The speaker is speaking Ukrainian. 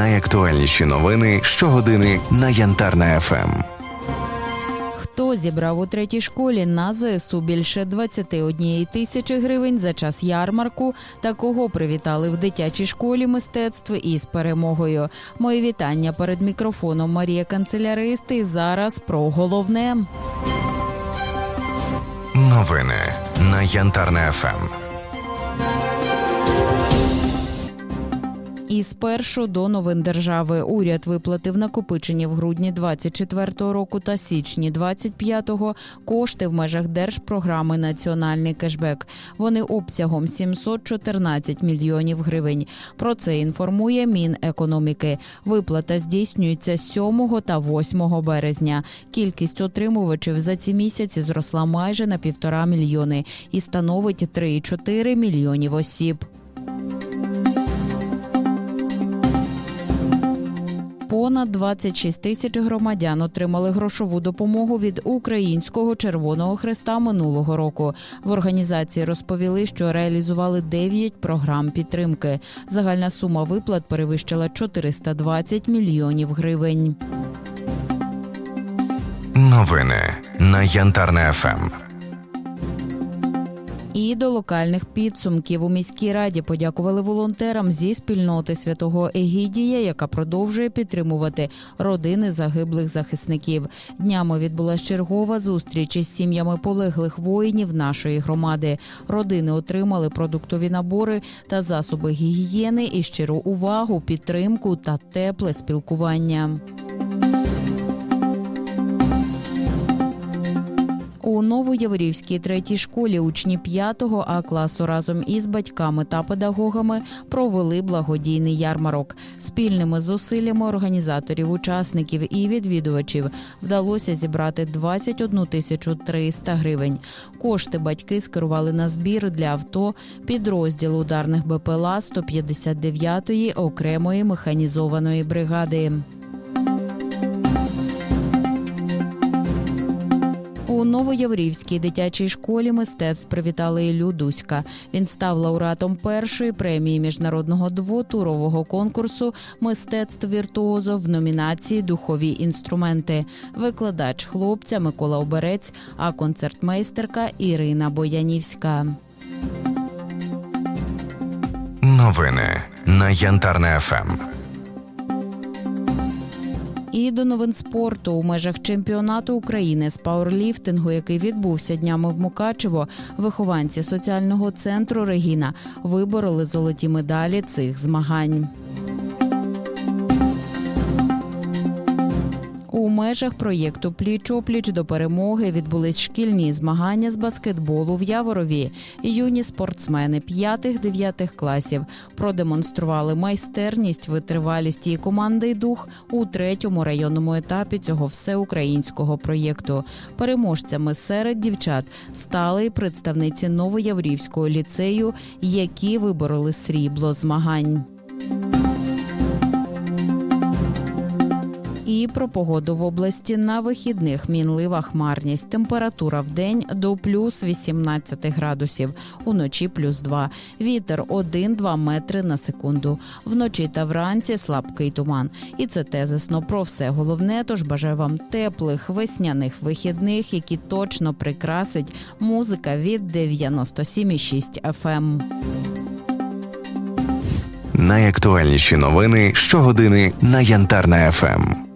Найактуальніші новини щогодини на Янтарна ФМ. Хто зібрав у третій школі на ЗСУ більше 21 тисячі гривень за час ярмарку та кого привітали в дитячій школі мистецтв із перемогою? Мої вітання перед мікрофоном Марія Канцелярист і зараз про головне. Новини на Янтарна ФМ. І спершу до новин держави уряд виплатив накопичені в грудні 24-го року та січні 25-го кошти в межах держпрограми Національний кешбек. Вони обсягом 714 мільйонів гривень. Про це інформує Мінекономіки. Виплата здійснюється 7 та 8 березня. Кількість отримувачів за ці місяці зросла майже на півтора мільйони і становить 3,4 мільйонів осіб. Понад 26 тисяч громадян отримали грошову допомогу від Українського Червоного Хреста минулого року. В організації розповіли, що реалізували 9 програм підтримки. Загальна сума виплат перевищила 420 мільйонів гривень. Новини на Янтарна ФМ. І до локальних підсумків у міській раді подякували волонтерам зі спільноти святого Егідія, яка продовжує підтримувати родини загиблих захисників. Днями відбулася чергова зустріч із сім'ями полеглих воїнів нашої громади. Родини отримали продуктові набори та засоби гігієни і щиру увагу, підтримку та тепле спілкування. У Новоєврівській третій школі учні 5 А класу разом із батьками та педагогами провели благодійний ярмарок. Спільними зусиллями організаторів, учасників і відвідувачів вдалося зібрати 21 тисячу 300 гривень. Кошти батьки скерували на збір для авто підрозділу ударних БПЛА 159-ї окремої механізованої бригади. У Новояврівській дитячій школі мистецтв привітали Ілю Дуська. Він став лауреатом першої премії міжнародного двотурового конкурсу мистецтв віртуозо в номінації Духові інструменти. Викладач хлопця Микола Оберець, а концертмейстерка Ірина Боянівська. Новини на Янтарна ФМ. І до новин спорту у межах чемпіонату України з пауерліфтингу, який відбувся днями в Мукачево, вихованці соціального центру Регіна вибороли золоті медалі цих змагань. Межах проєкту Пліч опліч до перемоги відбулись шкільні змагання з баскетболу в Яворові. Юні спортсмени 5-9 класів продемонстрували майстерність, витривалість і командний дух у третьому районному етапі цього всеукраїнського проєкту. Переможцями серед дівчат стали представниці Новояврівського ліцею, які вибороли срібло змагань. І про погоду в області на вихідних мінлива хмарність. Температура в день до плюс 18 градусів, уночі плюс 2. Вітер 1-2 метри на секунду. Вночі та вранці слабкий туман. І це тезисно про все головне. Тож бажаю вам теплих весняних вихідних, які точно прикрасить музика від 97,6 FM. Найактуальніші новини щогодини на Янтарна ФМ.